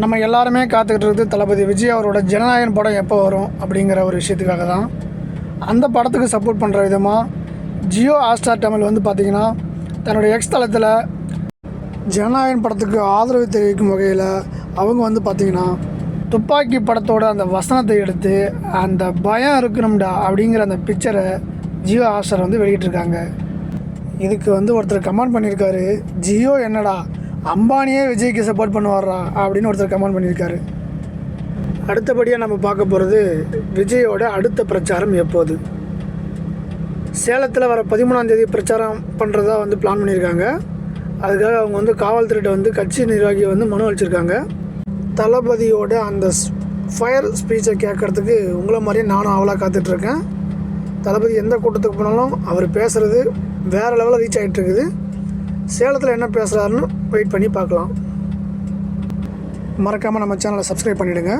நம்ம எல்லாருமே காத்துக்கிட்டு இருக்குது தளபதி விஜய் அவரோட ஜனநாயகன் படம் எப்போ வரும் அப்படிங்கிற ஒரு விஷயத்துக்காக தான். அந்த படத்துக்கு சப்போர்ட் பண்ணுற விதமாக ஜியோ ஹாட்ஸ்டார் தமிழ் வந்து பார்த்திங்கன்னா தன்னுடைய எக்ஸ் தளத்தில் ஜனநாயகன் படத்துக்கு ஆதரவு தெரிவிக்கும் வகையில் அவங்க வந்து பார்த்திங்கன்னா துப்பாக்கி படத்தோட அந்த வசனத்தை எடுத்து அந்த பயம் இருக்கணும்டா அப்படிங்கிற அந்த பிக்சரை ஜியோ ஹாட்ஸ்டார் வந்து வெளியிட்டிருக்காங்க. இதுக்கு வந்து ஒருத்தர் கமெண்ட் பண்ணியிருக்காரு ஜியோ என்னடா? அம்பானியே விஜய்க்கு சப்போர்ட் பண்ணுவாரா அப்படின்னு ஒருத்தர் கமெண்ட் பண்ணியிருக்காரு. அடுத்தபடியாக நம்ம பார்க்க போகிறது விஜயோட அடுத்த பிரச்சாரம் எப்போது? சேலத்தில் வர பதிமூணாம் தேதி பிரச்சாரம் பண்ணுறதா வந்து பிளான் பண்ணியிருக்காங்க. அதுக்காக அவங்க வந்து காவல்துறையிட்ட வந்து கட்சி நிர்வாகியை வந்து மனு அளிச்சிருக்காங்க. தளபதியோட அந்த ஃபயர் ஸ்பீச்சை கேட்குறதுக்கு உங்களை மாதிரியே நானும் அவளாக காத்துட்ருக்கேன். தளபதி எந்த கூட்டத்துக்கு போனாலும் அவர் பேசுகிறது வேறு லெவலில் ரீச் ஆகிட்டு இருக்குது சேலத்தில் என்ன பேசுகிறாருன்னு வெயிட் பண்ணி பார்க்கலாம். மறக்காமல் நம்ம சேனலை சப்ஸ்கிரைப் பண்ணிவிடுங்க